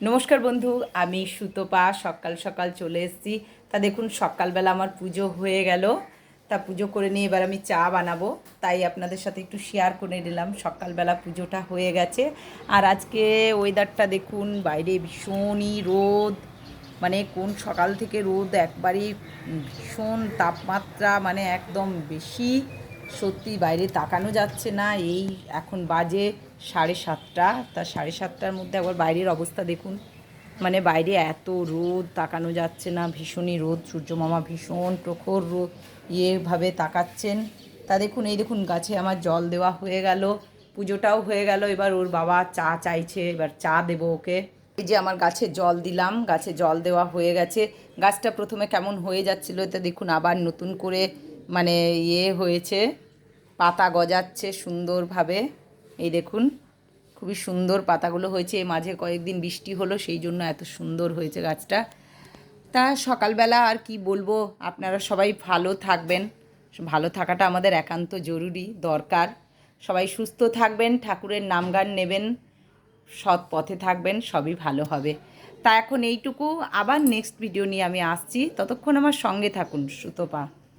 নমস্কার বন্ধু, আমি সুতপা, সকাল সকাল চলে এসেছি। তা দেখুন, সকালবেলা আমার পুজো হয়ে গেল। তা পুজো করে নিয়ে এবার আমি চা বানাবো। তাই আপনাদের সাথে একটু শেয়ার করে নিলাম। সকালবেলা পুজোটা হয়ে গেছে। আর আজকে ওয়েদারটা দেখুন, বাইরে ভীষণই রোদ। মানে কোন সকাল থেকে রোদ, একবারই ভীষণ তাপমাত্রা মানে একদম বেশি। সত্যি বাইরে তাকানো যাচ্ছে না। এই এখন বাজে সাড়ে সাতটা, তা সাড়ে সাতটার মধ্যে একবার বাইরের অবস্থা দেখুন। মানে বাইরে এত রোদ, তাকানো যাচ্ছে না, ভীষণই রোদ, সূর্যমামা ভীষণ প্রখর রোদ ইয়েভাবে তাকাচ্ছেন। তা দেখুন, এই দেখুন, গাছে আমার জল দেওয়া হয়ে গেল, পুজোটাও হয়ে গেল, এবার ওর বাবা চা চাইছে, এবার চা দেবো ওকে। এই যে আমার গাছে জল দিলাম, গাছে জল দেওয়া হয়ে গেছে। গাছটা প্রথমে কেমন হয়ে যাচ্ছিল, তো দেখুন, আবার নতুন করে মানে ইয়ে হয়েছে, পাতা গজাচ্ছে সুন্দরভাবে। এই দেখুন, খুবই সুন্দর পাতাগুলো হয়েছে। মাঝে কয়েকদিন বৃষ্টি হলো, সেই জন্য এত সুন্দর হয়েছে গাছটা। তা সকালবেলা আর কি বলব, আপনারা সবাই ভালো থাকবেন। ভালো থাকাটা আমাদের একান্ত জরুরি, দরকার। সবাই সুস্থ থাকবেন, ঠাকুরের নাম গান নেবেন, সৎ পথে থাকবেন, সবই ভালো হবে। তা এখন এইটুকু। আবার নেক্সট ভিডিও নিয়ে আমি আসছি। ততক্ষণ আমার সঙ্গে থাকুন, সুতপা।